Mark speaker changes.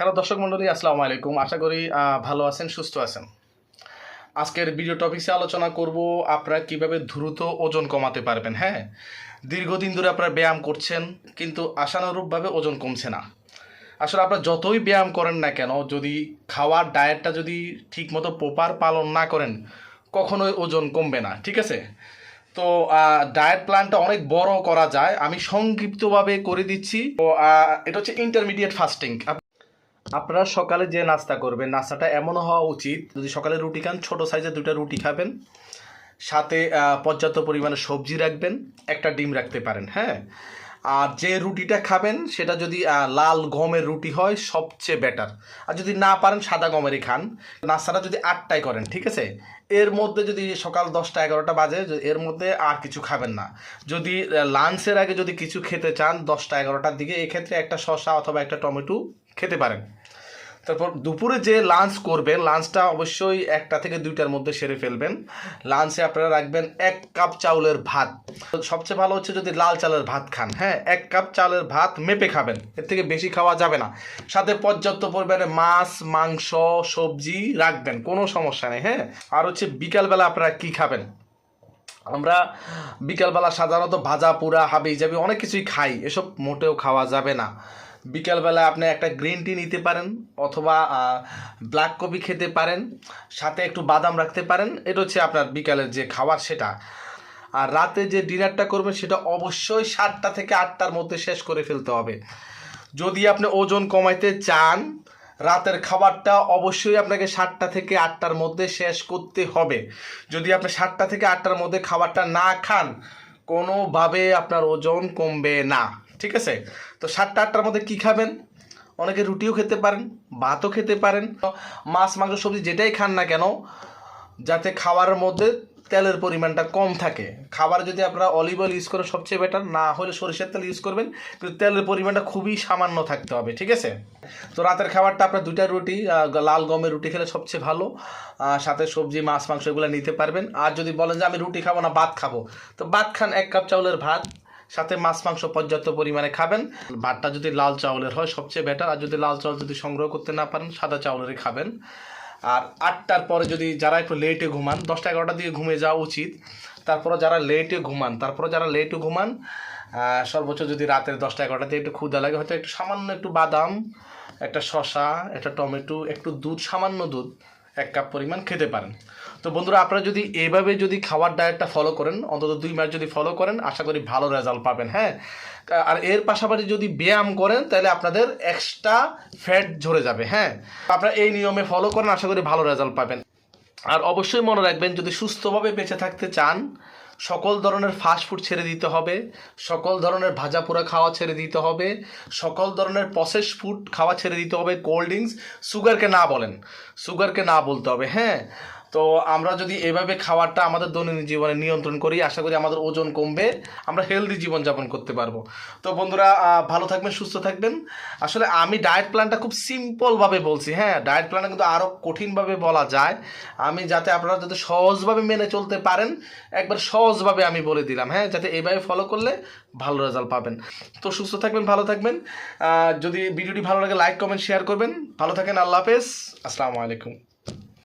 Speaker 1: Hello দর্শক মণ্ডলী, আসসালামু আলাইকুম। আশা করি ভালো আছেন, সুস্থ আছেন। আজকের ভিডিও টপিক্সে আলোচনা করব আপনারা কীভাবে দ্রুত ওজন কমাতে পারবেন হ্যাঁ? দীর্ঘদিন ধরে আপনারা ব্যায়াম করছেন, কিন্তু আশানুরূপভাবে ওজন কমছে না। আসলে আপনারা যতই ব্যায়াম করেন না কেন, যদি খাওয়ার ডায়েটটা যদি ঠিকমতো প্রপার পালন না করেন, কখনোই ওজন কমবে না, ঠিক আছে? তো ডায়েট প্ল্যানটা অনেক বড় করা যায়। আমি সংক্ষিপ্তভাবে করে দিচ্ছি। তো এটা হচ্ছে ইন্টারমিডিয়েট ফাস্টিং আপনারা সকালে যে নাস্তা করবেন, নাস্তাটা এমন হওয়া উচিত, যদি সকালে রুটি খান, ছোট সাইজের দুটো রুটি খাবেন, সাথে পর্যাপ্ত পরিমাণে সবজি রাখবেন, একটা ডিম রাখতে পারেন হ্যাঁ? আর যে রুটিটা খাবেন, সেটা যদি লাল গমের রুটি হয়, সবচেয়ে বেটার আর যদি না পারেন, সাদা গমেরই খান। নাস্তাটা যদি আটটায় করেন, ঠিক আছে? এর মধ্যে যদি সকাল দশটা, এগারোটা বাজে এর মধ্যে আর কিছু খাবেন না। যদি লাঞ্চের আগে যদি কিছু খেতে চান, দশটা, এগারোটার দিকে, এক্ষেত্রে একটা শসা অথবা একটা টমেটো খেতে পারেন। তারপর দুপুরে যে লাঞ্চ করবেন লাঞ্চটা অবশ্যই একটা থেকে দুইটার মধ্যে সেরে ফেলবেন। লাঞ্চে আপনারা রাখবেন এক কাপ চাউলের ভাত। সবচেয়ে ভালো হচ্ছে যদি লাল চালের ভাত খান। হ্যাঁ এক কাপ চালের ভাত মেপে খাবেন। এর থেকে বেশি খাওয়া যাবে না। সাথে পর্যাপ্ত পরিমাণে মাছ, মাংস, সবজি রাখবেন, কোনো সমস্যা নেই। হ্যাঁ আর হচ্ছে বিকালবেলা আপনারা কি খাবেন? আমরা বিকালবেলা সাধারণত ভাজা পুরা হাবি জাবি অনেক কিছুই খাই। এসব মোটেও খাওয়া যাবে না। বিকালবেলা আপনি একটা গ্রিন টি নিতে পারেন অথবা ব্ল্যাক কফি খেতে পারেন, সাথে একটু বাদাম রাখতে পারেন, এটা হচ্ছে আপনার বিকালের যে খাবার সেটা। আর রাতে যে ডিনারটা করবেন সেটা অবশ্যই সাতটা থেকে আটটার মধ্যে শেষ করে ফেলতে হবে। যদি আপনি ওজন কমাইতে চান, রাতের খাবারটা অবশ্যই আপনাকে সাতটা থেকে আটটার মধ্যে শেষ করতে হবে। যদি আপনি সাতটা থেকে আটটার মধ্যে খাবারটা না খান, কোনোভাবে আপনার ওজন কমবে না। ঠিক আছে? তো সাতটা আটটার মধ্যে কি খাবেন? অনেকে রুটিও খেতে পারেন, ভাতও খেতে পারেন। মাছ, মাংস, সবজি যেটাই খান না কেন, যাতে খাবারের মধ্যে তেলের পরিমাণটা কম থাকে। খাবার যদি আপনারা অলিভ অয়েল ইউজ করেন, সবচেয়ে বেটার না হলে সরিষার তেল ইউজ করবেন, কিন্তু তেলের পরিমাণটা খুবই সামান্য থাকতে হবে, ঠিক আছে? তো রাতের খাবারটা আপনার দুইটা রুটি লাল গমের রুটি খেলে সবচেয়ে ভালো। সাথে সবজি, মাছ, মাংস এগুলো নিতে পারবেন। আর যদি বলেন যে আমি রুটি খাব না, ভাত খাব, তো ভাত খান এক কাপ চাউলের ভাত সাথে মাছ, মাংস পর্যাপ্ত পরিমাণে খাবেন। ভাতটা যদি লাল চাউলের হয়, সবচেয়ে বেটার আর যদি লাল চাউল যদি সংগ্রহ করতে না পারেন, সাদা চাউলেরই খাবেন। আর আটটার পরে যদি যারা একটু লেটে ঘুমান, দশটা এগারোটার দিকে ঘুমিয়ে যাওয়া উচিত। তারপরে যারা লেটে ঘুমান তারপরে যারা লেটে ঘুমান সর্বোচ্চ যদি রাতের দশটা এগারোটাতে একটু ক্ষুদা লাগে, হয়তো একটু সামান্য একটু বাদাম, একটা শশা একটা টমেটো, একটু দুধ, সামান্য দুধ। এক কাপ পরিমাণ খেতে পারেন। তো বন্ধুরা, আপনারা যদি এভাবে যদি খাওয়ার ডায়েটটা ফলো করেন, অন্তত দুই মাস যদি ফলো করেন, আশা করি ভালো রেজাল্ট পাবেন হ্যাঁ? আর এর পাশাপাশি যদি ব্যায়াম করেন, তাহলে আপনাদের এক্সট্রা ফ্যাট ঝরে যাবে হ্যাঁ? আপনারা এই নিয়মে ফলো করেন, আশা করি ভালো রেজাল্ট পাবেন। আর অবশ্যই মনে রাখবেন, যদি সুস্থভাবে বেঁচে থাকতে চান সকল ধরনের ফাস্ট ফুড ছেড়ে দিতে হবে, সকল ধরনের ভাজা পোড়া খাওয়া ছেড়ে দিতে হবে, সকল ধরনের প্রসেস ফুড খাওয়া ছেড়ে দিতে হবে কোল্ড ড্রিঙ্কস সুগারকে না বলেন সুগারকে না বলতে হবে হ্যাঁ? তো আমরা যদি এভাবে খাবারটা আমাদের দৈনন্দিন জীবনে নিয়ন্ত্রণ করি, আশা করি আমাদের ওজন কমবে, আমরা হেলদি জীবনযাপন করতে পারব। তো বন্ধুরা ভালো থাকবেন, সুস্থ থাকবেন। আসলে আমি ডায়েট প্ল্যানটা খুব সিম্পলভাবে বলছি হ্যাঁ ডায়েট প্ল্যানটা কিন্তু আরও কঠিনভাবে বলা যায়। আমি যাতে আপনারা যাতে সহজভাবে মেনে চলতে পারেন, একবার সহজভাবে আমি বলে দিলাম হ্যাঁ যাতে এইভাবে ফলো করলে ভালো রেজাল্ট পাবেন। তো সুস্থ থাকবেন, ভালো থাকবেন। যদি ভিডিওটি ভালো লাগে লাইক কমেন্ট শেয়ার করবেন। ভালো থাকেন, আল্লাহ হাফেজ। আসসালামু আলাইকুম।